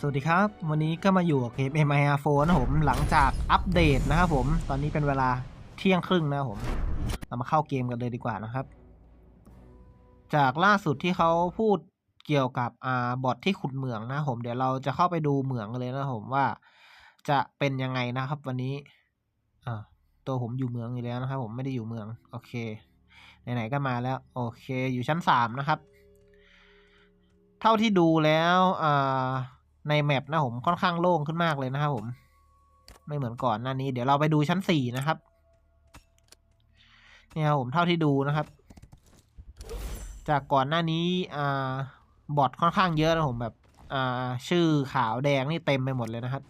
สวัสดีครับ วันนี้ก็มาอยู่กับเกม MIR 4นะผมหลังจากอัปเดตนะครับผมตอนนี้เป็นเวลาเที่ยงครึ่งนะผม เรามาเข้าเกมกันเลยดีกว่านะครับ จากล่าสุดที่เขาพูดเกี่ยวกับอ่าบอทที่ขุดเหมืองนะผม เดี๋ยวเราจะเข้าไปดูเหมืองกันเลยนะผมว่า จะเป็นยังไงนะครับวันนี้อ่าตัวผมอยู่เมืองอยู่แล้วนะครับผมไม่ได้อยู่เมืองโอเคไหนๆก็มาแล้ว โอเคอยู่ชั้นสามนะครับ เท่าที่ดูแล้วอ่า ในแมปนะผมค่อนข้างโล่งขึ้นมากเลยนะครับผม ไม่เหมือนก่อนหน้านี้ เดี๋ยวเราไปดูชั้นสี่นะครับ เนี่ยครับผมเท่าที่ดูนะครับ จากก่อนหน้านี้อ่าบอทค่อนข้างเยอะนะผมแบบอ่าชื่อขาวแดงนี่เต็มไปหมดเลยนะครับ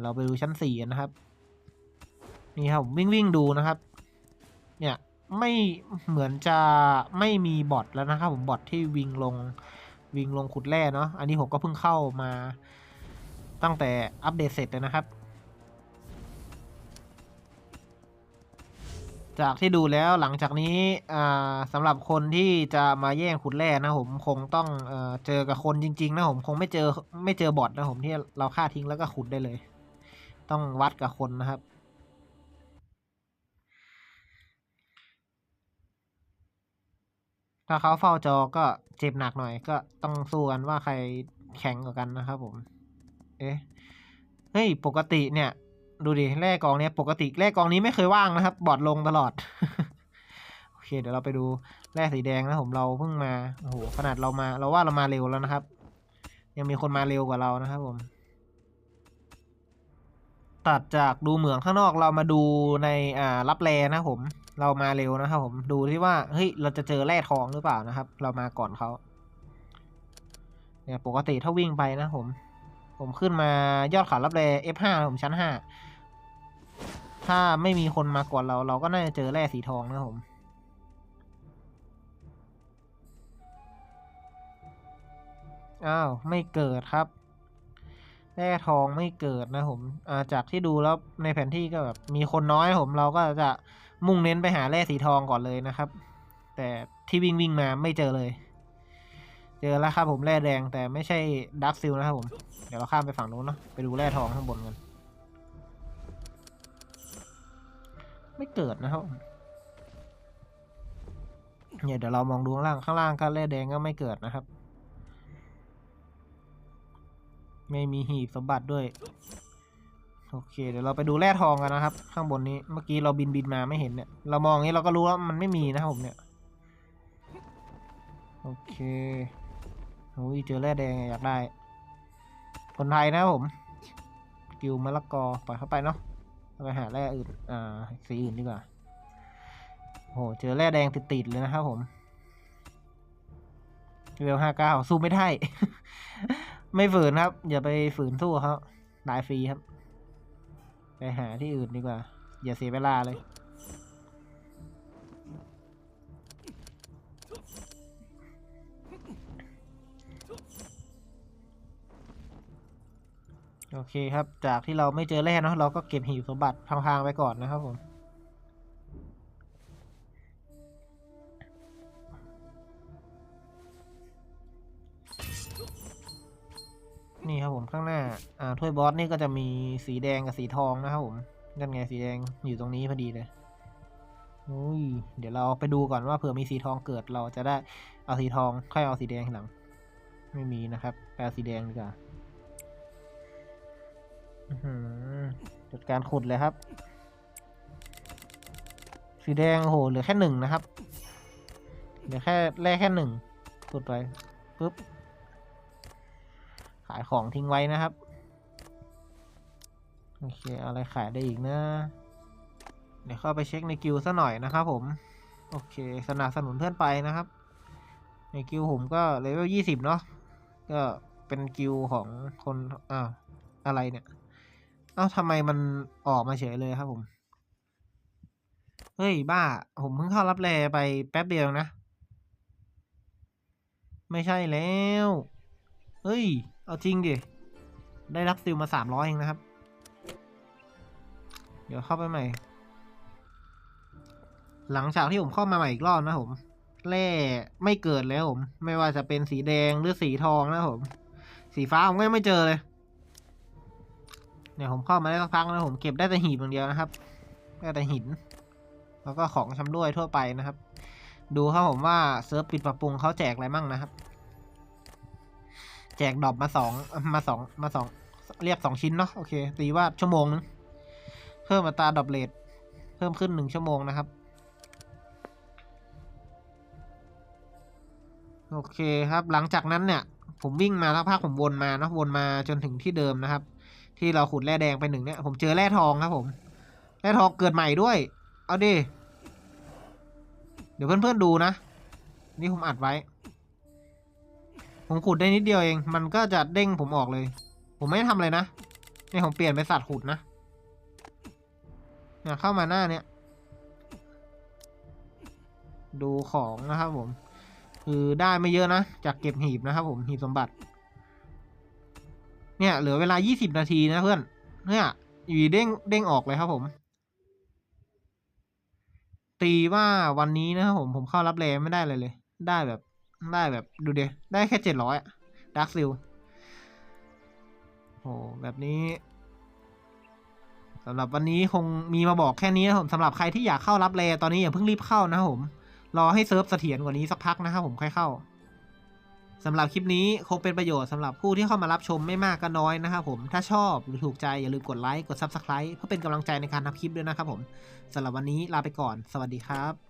เราไปดูชั้นสี่นะครับ นี่ครับผมวิ่งวิ่งดูนะครับ เนี่ยไม่เหมือนจะไม่มีบอทแล้วนะครับผมบอทที่วิ่งลง วิ่งลงขุดแร่เนาะอันนี้ผมก็เพิ่งเข้ามา ตั้งแต่อัปเดตเสร็จเลยนะครับ จากที่ดูแล้วหลังจากนี้สำหรับคนที่จะมาแย่งขุดแร่นะผมคงต้องเอเจอกับคนจริง ๆ นะผมคงไม่เจอไม่เจอบอทนะผมที่เราฆ่าทิ้งแล้วก็ขุดได้เลย ต้องวัดกับคนนะครับ ถ้าเขาเฝ้าจอก็เจ็บหนักหน่อย ก็ต้องสู้กันว่าใครแข็งกว่ากันนะครับผม เอ๊ะ เฮ้ย ปกติเนี่ย ดูดิ แร่กองเนี้ยปกติแร่กองนี้ไม่เคยว่างนะครับ บอดลงตลอด โอเค เดี๋ยวเราไปดูแร่สีแดงนะผมเราเพิ่งมา โอ้โห ขนาดเรามา เราว่าเรามาเร็วแล้วนะครับ ยังมีคนมาเร็วกว่าเรานะครับผม ตัดจากดูเหมืองข้างนอกเรามาดูในอ่ารับแรนะผม เรามาเร็วนะครับผมดูที่ว่าเฮ้ยเราจะเจอแร่ทองหรือเปล่านะครับ เรามาก่อนเขาเนี่ยปกติถ้าวิ่งไปนะผม ผมขึ้นมายอดเขารับแร F5 ผมชั้นห้าถ้าไม่มีคนมาก่อนเราเราก็น่าจะเจอแร่สีทองนะผมอ้าว ไม่เกิดครับ แร่ทองไม่เกิดนะผมาจากที่ดูแล้วในแผนที่ก็แบบมีคนน้อยผมเราก็จะมุ่งเน้นไปหาแร่สีทองก่อนเลยนะครับ แต่ที่วิ่งวิ่งมาไม่เจอเลย เจอแล้วครับผมแร่แดงแต่ไม่ใช่ดักซิลนะครับผม เดี๋ยวเราข้ามไปฝั่งนู้นเนาะไปดูแร่ทองข้างบนกัน ไม่เกิดนะครับเนี่ยเดี๋ยวเรามองดูข้างล่างข้างล่างก็แร่แดงก็ไม่เกิดนะครับ ไม่มีหีบสมบัติด้วย โอเค เดี๋ยวเราไปดูแร่ทองกันนะครับ ข้างบนนี้ เมื่อกี้เราบินบินมาไม่เห็นเนี่ย เรามองนี้เราก็รู้ว่ามันไม่มีนะครับผมเนี่ย โอเคโอ้ยเจอแร่แดงอยากได้ คนไทยนะครับผม กิวมะละกอปล่อยเข้าไปเนาะไปหาแร่อื่น อ่า สีอื่นดีกว่าโห เจอแร่แดงติดๆเลยนะครับผมเวลห้าเก้าสู้ไม่ได้ ไม่ฝืนครับ อย่าไปฝืนสู้เขาตายฟรีครับ ไปหาที่อื่นดีกว่า อย่าเสียเวลาเลย โอเคครับ จากที่เราไม่เจอแร่เนาะเราก็เก็บหีบสมบัติพังๆไว้ก่อนนะครับผม นี่ครับผมข้างหน้า อ่า ถ้วยบอสนี่ก็จะมีสีแดงกับสีทองนะครับผมนั่นไงสีแดงอยู่ตรงนี้พอดีเลยอุ้ย เดี๋ยวเราไปดูก่อนว่าเผื่อมีสีทองเกิดเราจะได้เอาสีทองค่อยเอาสีแดงทีหลัง ไม่มีนะครับแปลสีแดงดีกว่าอื้อหือจัดการขุดเลยครับ สีแดงโอ้โหเหลือแค่หนึ่งนะครับเหลือแค่แร่แค่หนึ่งขุดไปปุ๊บ ขายของทิ้งไว้นะครับ โอเคเอะไรขายได้อีกนะ เดี๋ยวเข้าไปเช็คในกิลซะหน่อยนะครับผม โอเคสนับสนุนเพื่อนไปนะครับ ในกิลผมก็เลเวลยี่สิบเนาะ ก็เป็นกิลของคนอ้าวอะไรเนี่ย เอ้าทำไมมันออกมาเฉยเลยครับผม เฮ้ยบ้า ผมเพิ่งเข้ารับแลไปแป๊บเดียวนะ ไม่ใช่แล้ว เฮ้ย เอาจริงดิ ได้รับซิลมาสามร้อยเองนะครับ เดี๋ยวเข้าไปใหม่ หลังจากที่ผมเข้ามาใหม่อีกรอบนะผมแร่ไม่เกิดเลยครับผม ไม่ว่าจะเป็นสีแดงหรือสีทองนะผม สีฟ้าผมก็ไม่เจอเลย เนี่ยผมเข้ามาได้สักพักแล้วผมเก็บได้แต่หีบอย่างเดียวนะครับได้แต่หิน แล้วก็ของชำร่วยทั่วไปนะครับ ดูครับผมว่าเซิร์ฟปิดปรับปรุงเขาแจกอะไรมั่งนะครับ แจกดอปมาสองมาสองมาสองเรียกสองชิ้นเนาะโอเค ตีว่าชั่วโมงนึง เพิ่มอัตราดอปเลทเพิ่มขึ้นหนึ่งชั่วโมงนะครับ โอเคครับ หลังจากนั้นเนี่ย ผมวิ่งมาแล้วภาคผมวนมาเนาะวนมาจนถึงที่เดิมนะครับ ที่เราขุดแร่แดงไปหนึ่งเนี่ย ผมเจอแร่ทองครับผมแร่ทองเกิดใหม่ด้วย เอาดิเดี๋ยวเพื่อนๆดูนะ นี่ผมอัดไว้ ผมขุดได้นิดเดียวเอง มันก็จะเด้งผมออกเลย ผมไม่ได้ทำอะไรนะนี่ผมเปลี่ยนเป็นสัตว์ขุดนะเนี่ยเข้ามาหน้าเนี่ยดูของนะครับผม คือได้ไม่เยอะนะ จากเก็บหีบนะครับผมหีบสมบัติ เนี่ย เหลือเวลา 20 นาทีนะเพื่อน เนี่ยอยู่เด้งเด้งออกเลยครับผม ตีว่าวันนี้นะครับผมผมเข้ารับแรไม่ได้เลยเลย ได้แบบ ได้แบบดูเดได้แค่เจ็ดร้อยดักซิลโอ้แบบนี้สำหรับวันนี้คงมีมาบอกแค่นี้นะผมสำหรับใครที่อยากเข้ารับแรตอนนี้อย่าเพิ่งรีบเข้านะผม รอให้เซิร์ฟเสถียรกว่านี้สักพักนะครับผมค่อยเข้าสำหรับคลิปนี้คงเป็นประโยชน์สำหรับผู้ที่เข้ามารับชมไม่มากก็น้อยนะครับผม ถ้าชอบหรือถูกใจอย่าลืมกดไลค์ กด Subscribe เพื่อเป็นกำลังใจในการทำคลิปด้วยนะครับผมสำหรับวันนี้ลาไปก่อน สวัสดีครับ